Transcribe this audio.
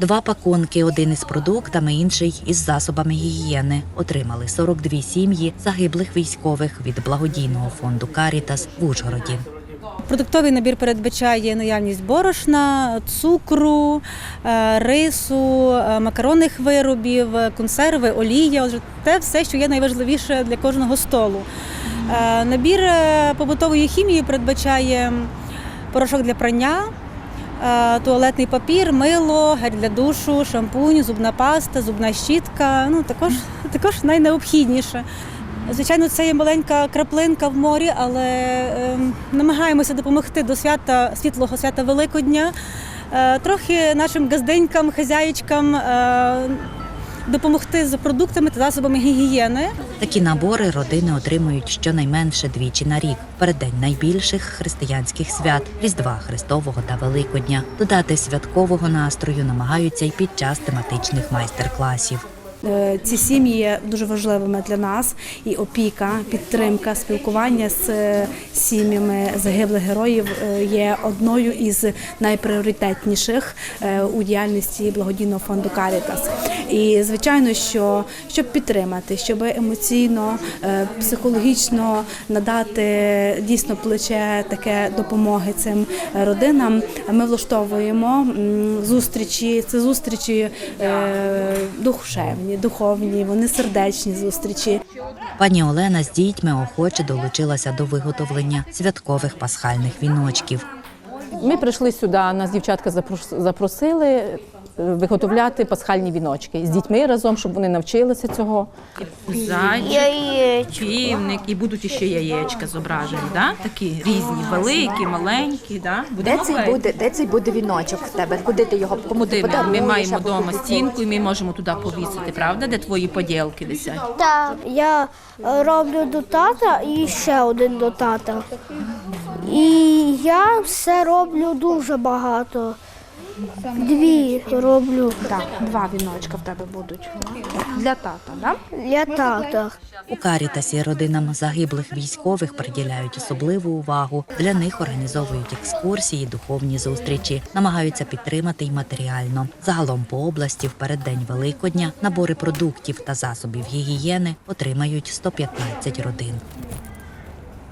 Два пакунки, один із продуктами, інший із засобами гігієни. Отримали 42 сім'ї загиблих військових від благодійного фонду Карітас в Ужгороді. Продуктовий набір передбачає наявність борошна, цукру, е, рису, е, макаронних виробів, консерви, олія. Отже, те все, що є найважливіше для кожного столу. Е, Набір е, побутової хімії передбачає порошок для прання, е, туалетний папір, мило, гель для душу, шампунь, зубна паста, зубна щітка. Ну також, також найнеобхідніше. Звичайно, це є маленька краплинка в морі, але е, намагаємося допомогти до свята світлого свята Великодня. Е, трохи нашим газденькам, хазяєчкам. е, допомогти з продуктами та засобами гігієни. Такі набори родини отримують щонайменше двічі на рік переддень найбільших християнських свят Різдва Христового та Великодня. Додати святкового настрою намагаються й під час тематичних майстер-класів. Е, Ці сім'ї є дуже важливими для нас, і опіка, підтримка, спілкування з е, сім'ями загиблих героїв е, є одною із найпріоритетніших у діяльності благодійного фонду Карітас. І звичайно, що щоб підтримати, щоб емоційно, психологічно надати дійсно плече таке допомоги цим родинам, ми влаштовуємо зустрічі. Це зустрічі душевні, духовні, вони сердечні зустрічі. Пані Олена з дітьми охоче долучилася до виготовлення святкових пасхальних віночків. Ми прийшли сюди, нас дівчатка запрос- запросили виготовляти пасхальні віночки з дітьми разом, щоб вони навчилися цього. Зайчик, півник і будуть іще яєчка зображені, да? такі різні, великі, маленькі. Да? Де Будемо цей клеїти. буде, де цей буде віночок в тебе? Куди ти його кому ти Куди ми? Ми подаруєш маємо або вдома куди ти? стінку, і ми можемо туди повісити, правда, де твої поділки висять. Так, я е, роблю до тата і ще один до тата. І я все роблю дуже багато. Дві роблю Так, два віночка в тебе будуть для тата. Да? для тата. У Карітасі родинам загиблих військових приділяють особливу увагу. Для них організовують екскурсії, духовні зустрічі, намагаються підтримати й матеріально. Загалом по області в переддень Великодня набори продуктів та засобів гігієни отримають 115 родин.